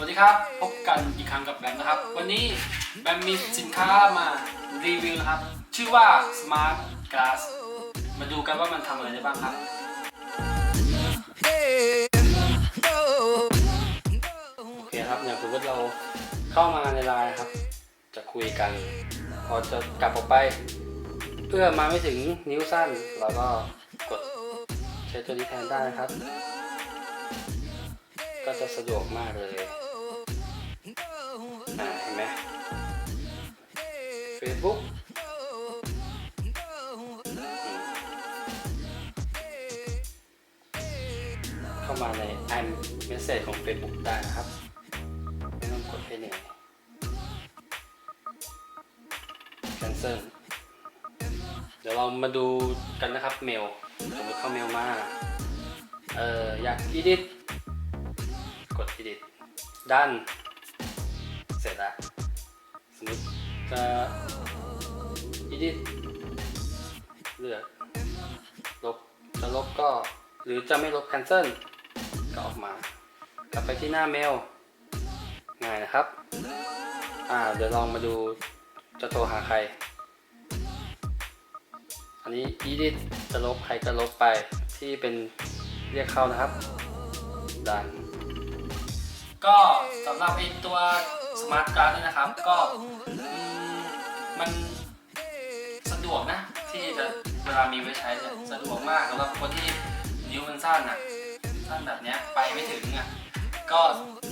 วัสดีครับ พบกันอีกครั้งกับแบมนะครับ วันนี้แบมมีสินค้ามารีวิวนะครับ ชื่อว่า Smart Glass มาดูกันว่ามันทำอะไรได้บ้างครับ โอเคครับอย่างสมมติเราเข้ามาในไลน์ครับ จะคุยกัน พอจะกลับออกไป เพื่อมาไม่ถึงนิ้วสั้นเราก็กดใช้ตัวนี้แทนได้นะครับ ก็จะสะดวกมากเลย Facebook เข้ามาใน i message ของ Facebook ได้นะครับไม่ต้องกดให้เหนื่อย cancel เดี๋ยวเรามาดูกันนะครับเมลสมมติเข้าเมลมาเอออยาก edit กด edit ด้านเสร็จแล้ว จะ edit เลือกลบจะลบก็ หรือจะไม่ลบ cancel ก็ออกมา กลับไปที่หน้าเมลง่ายนะครับ อ่า เดี๋ยวลองมาดูจะโทรหาใคร อันนี้ edit จะลบใครก็ลบไปที่เป็นเรียกเข้านะครับ ดัน ก็สำหรับไอตัว Smart Card เนี่ยนะครับ ก็ มันสะดวกนะ ที่จะเวลามีไว้ใช้เนี่ยสะดวกมากสำหรับคนที่นิ้วมันสั้นอะสั้นแบบเนี้ยไปไม่ถึงอะก็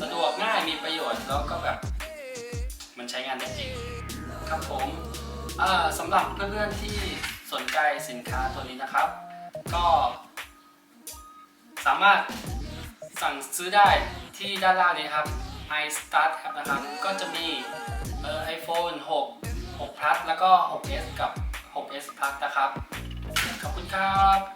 สะดวกง่ายมีประโยชน์แล้วก็แบบ มันใช้งานได้จริงครับผมสำหรับเพื่อนๆที่สนใจสินค้าตัวนี้นะครับ ก็ สามารถสั่งซื้อได้ที่ด้านล่างนี้ครับ iStart App นะครับ ก็จะมี Plus แล้วก็ 6s กับ 6s Plus นะครับ ขอบคุณครับ